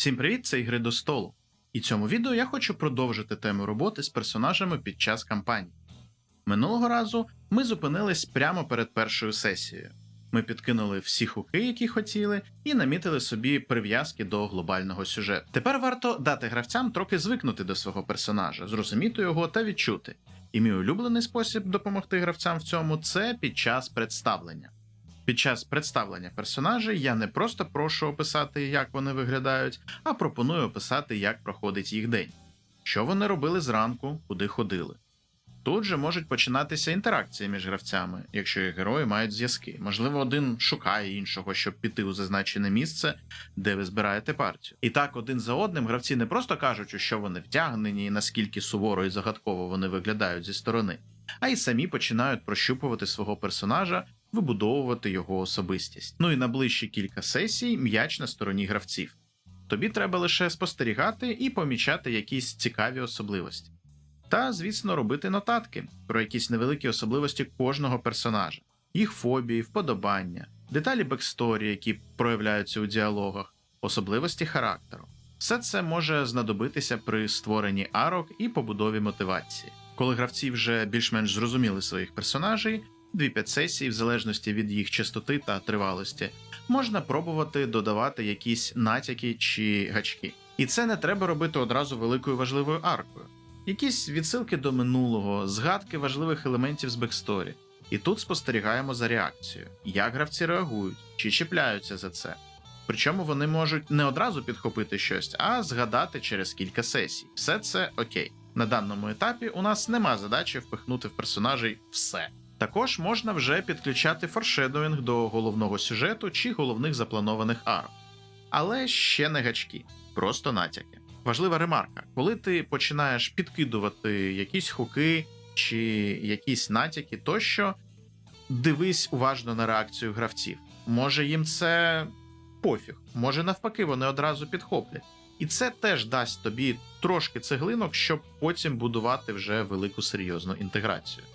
Всім привіт, це ігри до столу. І цьому відео я хочу продовжити тему роботи з персонажами під час кампанії. Минулого разу ми зупинились прямо перед першою сесією. Ми підкинули всі хуки, які хотіли, і намітили собі прив'язки до глобального сюжету. Тепер варто дати гравцям трохи звикнути до свого персонажа, зрозуміти його та відчути. І мій улюблений спосіб допомогти гравцям в цьому це під час представлення. Під час представлення персонажей я не просто прошу описати, як вони виглядають, а пропоную описати, як проходить їх день, що вони робили зранку, куди ходили. Тут же можуть починатися інтеракції між гравцями, якщо їх герої мають зв'язки. Можливо, один шукає іншого, щоб піти у зазначене місце, де ви збираєте партію. І так, один за одним гравці не просто кажуть, у що вони вдягнені і наскільки суворо і загадково вони виглядають зі сторони, а й самі починають прощупувати свого персонажа, вибудовувати його особистість. Ну і на ближчі кілька сесій м'яч на стороні гравців. Тобі треба лише спостерігати і помічати якісь цікаві особливості. Та, звісно, робити нотатки про якісь невеликі особливості кожного персонажа, їх фобії, вподобання, деталі бексторі, які проявляються у діалогах, особливості характеру. Все це може знадобитися при створенні арок і побудові мотивації. Коли гравці вже більш-менш зрозуміли своїх персонажей, 2-5 сесій, в залежності від їх частоти та тривалості, можна пробувати додавати якісь натяки чи гачки. І це не треба робити одразу великою важливою аркою. Якісь відсилки до минулого, згадки важливих елементів з бексторі. І тут спостерігаємо за реакцією, як гравці реагують, чи чіпляються за це. Причому вони можуть не одразу підхопити щось, а згадати через кілька сесій. Все це окей. На даному етапі у нас нема задачі впихнути в персонажей все. Також можна вже підключати форшедоінг до головного сюжету чи головних запланованих арок. Але ще не гачки, просто натяки. Важлива ремарка: коли ти починаєш підкидувати якісь хуки чи якісь натяки, тощо дивись уважно на реакцію гравців. Може їм це пофіг, може навпаки, вони одразу підхоплять. І це теж дасть тобі трошки цеглинок, щоб потім будувати вже велику серйозну інтеграцію.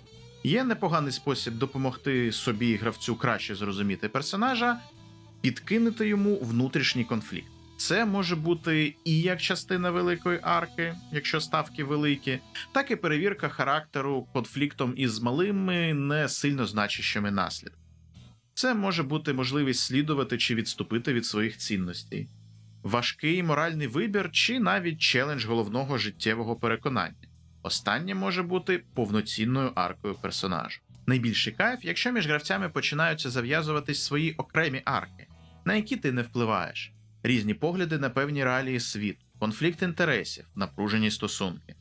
Є непоганий спосіб допомогти собі гравцю краще зрозуміти персонажа, підкинути йому внутрішній конфлікт. Це може бути і як частина великої арки, якщо ставки великі, так і перевірка характеру конфліктом із малими, не сильно значущими наслідками. Це може бути можливість слідувати чи відступити від своїх цінностей, важкий моральний вибір чи навіть челендж головного життєвого переконання. Останнє може бути повноцінною аркою персонажу. Найбільший кайф, якщо між гравцями починаються зав'язуватись свої окремі арки, на які ти не впливаєш, різні погляди на певні реалії світу, конфлікт інтересів, напружені стосунки.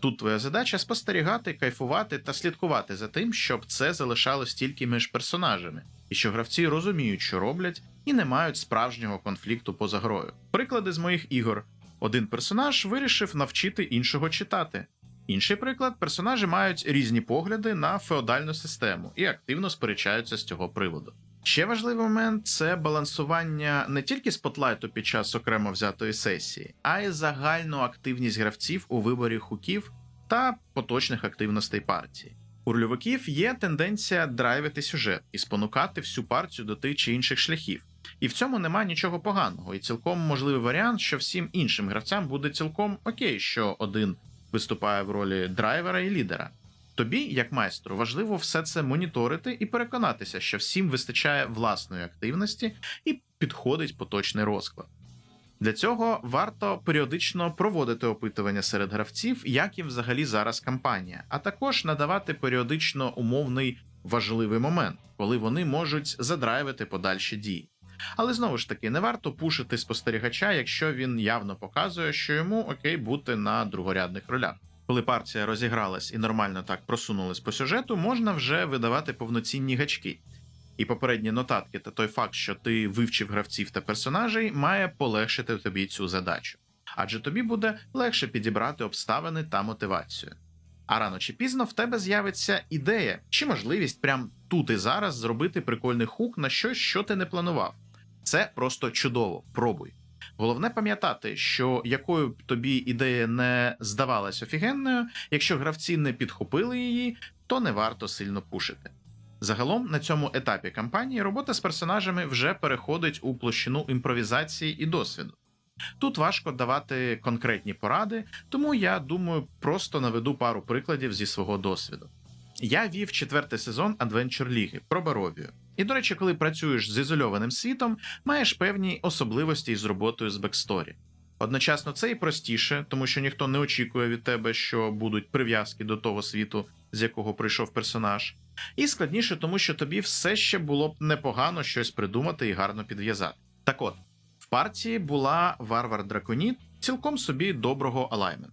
Тут твоя задача спостерігати, кайфувати та слідкувати за тим, щоб це залишалось тільки між персонажами, і що гравці розуміють, що роблять, і не мають справжнього конфлікту поза грою. Приклади з моїх ігор: один персонаж вирішив навчити іншого читати. Інший приклад персонажі мають різні погляди на феодальну систему і активно сперечаються з цього приводу. Ще важливий момент це балансування не тільки спотлайту під час окремо взятої сесії, а й загальну активність гравців у виборі хуків та поточних активностей партії. У рольовиків є тенденція драйвити сюжет і спонукати всю партію до тих чи інших шляхів. І в цьому нема нічого поганого, і цілком можливий варіант, що всім іншим гравцям буде цілком окей, що один виступає в ролі драйвера і лідера. Тобі, як майстру, важливо все це моніторити і переконатися, що всім вистачає власної активності і підходить поточний розклад. Для цього варто періодично проводити опитування серед гравців, як їм взагалі зараз кампанія, а також надавати періодично умовний важливий момент, коли вони можуть задрайвити подальші дії. Але знову ж таки, не варто пушити спостерігача, якщо він явно показує, що йому окей бути на другорядних ролях. Коли партія розігралась і нормально так просунулась по сюжету, можна вже видавати повноцінні гачки. І попередні нотатки та той факт, що ти вивчив гравців та персонажей, має полегшити тобі цю задачу. Адже тобі буде легше підібрати обставини та мотивацію. А рано чи пізно в тебе з'явиться ідея чи можливість прямо тут і зараз зробити прикольний хук на щось, що ти не планував. Це просто чудово, пробуй. Головне пам'ятати, що якою б тобі ідея не здавалась офігенною, якщо гравці не підхопили її, то не варто сильно пушити. Загалом на цьому етапі кампанії робота з персонажами вже переходить у площину імпровізації і досвіду. Тут важко давати конкретні поради, тому я думаю, просто наведу пару прикладів зі свого досвіду. Я вів четвертий сезон Adventure Ліги про Баровію. І, до речі, коли працюєш з ізольованим світом, маєш певні особливості із роботою з бексторі. Одночасно це і простіше, тому що ніхто не очікує від тебе, що будуть прив'язки до того світу, з якого прийшов персонаж. І складніше, тому що тобі все ще було б непогано щось придумати і гарно підв'язати. Так от, в партії була варвар драконіт цілком собі доброго алайменту.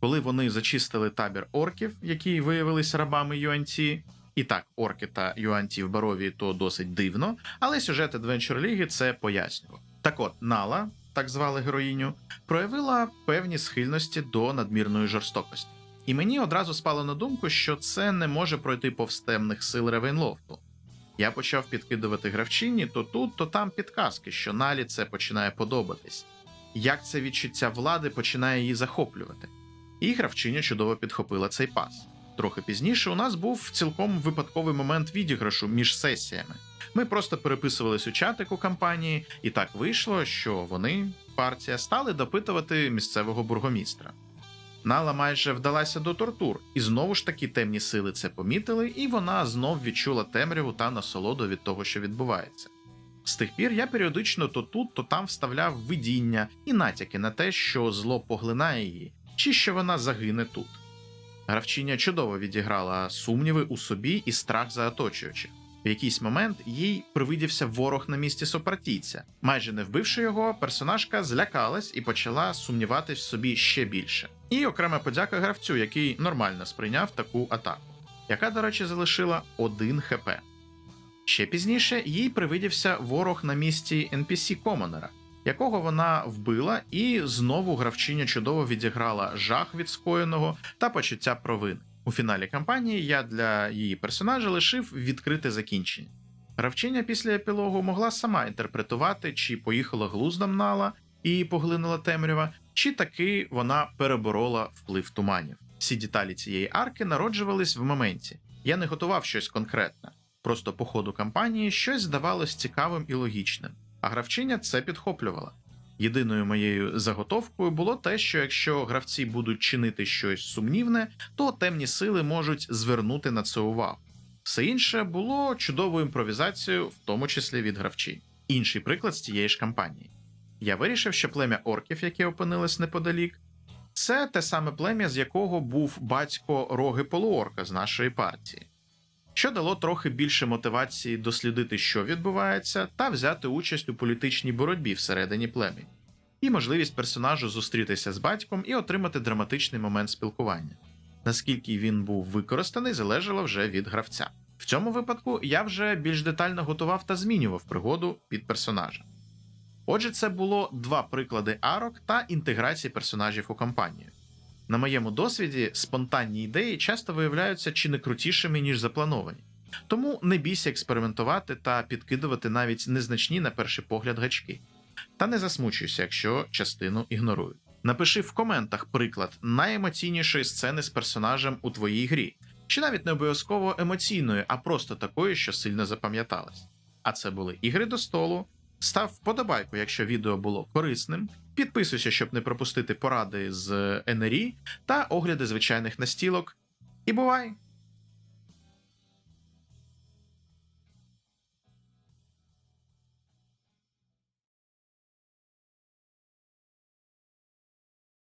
Коли вони зачистили табір орків, які виявилися рабами Юанці, і так, орки та юанці в Баровії то досить дивно, але сюжет Adventure Ліги це пояснював. Так от, Нала, так звали героїню, проявила певні схильності до надмірної жорстокості. І мені одразу спало на думку, що це не може пройти повз темних сил Ревенлофту. Я почав підкидувати гравчині то тут, то там підказки, що Налі це починає подобатись. Як це відчуття влади починає її захоплювати. І гравчиня чудово підхопила цей пас. Трохи пізніше у нас був цілком випадковий момент відіграшу між сесіями. Ми просто переписувались у чатику кампанії, і так вийшло, що вони, партія, стали допитувати місцевого бургомістра. Нала майже вдалася до тортур, і знову ж таки темні сили це помітили, і вона знов відчула темряву та насолоду від того, що відбувається. З тих пір я періодично то тут, то там вставляв видіння і натяки на те, що зло поглинає її, чи що вона загине тут. Гравчиня чудово відіграла сумніви у собі і страх за оточуючих. В якийсь момент їй привидівся ворог на місці сопартійця. Майже не вбивши його, персонажка злякалась і почала сумніватись в собі ще більше. І окрема подяка гравцю, який нормально сприйняв таку атаку, яка, до речі, залишила 1 хп. Ще пізніше їй привидівся ворог на місці NPC Комонера, якого вона вбила, і знову гравчиня чудово відіграла жах від скоєного та почуття провини. У фіналі кампанії я для її персонажа лишив відкрите закінчення. Гравчиня після епілогу могла сама інтерпретувати, чи поїхала глуздом Нала і поглинула темрява, чи таки вона переборола вплив туманів. Всі деталі цієї арки народжувались в моменті. Я не готував щось конкретне. Просто по ходу кампанії щось здавалось цікавим і логічним, а гравчиня це підхоплювала. Єдиною моєю заготовкою було те, що якщо гравці будуть чинити щось сумнівне, то темні сили можуть звернути на це увагу. Все інше було чудовою імпровізацією, в тому числі від гравчинь. Інший приклад з тієї ж кампанії. Я вирішив, що плем'я орків, яке опинилось неподалік, це те саме плем'я, з якого був батько роги полуорка з нашої партії що дало трохи більше мотивації дослідити, що відбувається, та взяти участь у політичній боротьбі всередині племені, і можливість персонажу зустрітися з батьком і отримати драматичний момент спілкування. Наскільки він був використаний, залежало вже від гравця. В цьому випадку я вже більш детально готував та змінював пригоду під персонажа. Отже, це було два приклади арок та інтеграції персонажів у кампанію. На моєму досвіді спонтанні ідеї часто виявляються чи не крутішими, ніж заплановані. Тому не бійся експериментувати та підкидувати навіть незначні на перший погляд гачки. Та не засмучуйся, якщо частину ігнорують. Напиши в коментах приклад найемоційнішої сцени з персонажем у твоїй грі, чи навіть не обов'язково емоційної, а просто такої, що сильно запам'яталась. А це були ігри до столу. Став вподобайку, якщо відео було корисним. Підписуйся, щоб не пропустити поради з НРІ та огляди звичайних настілок. І бувай!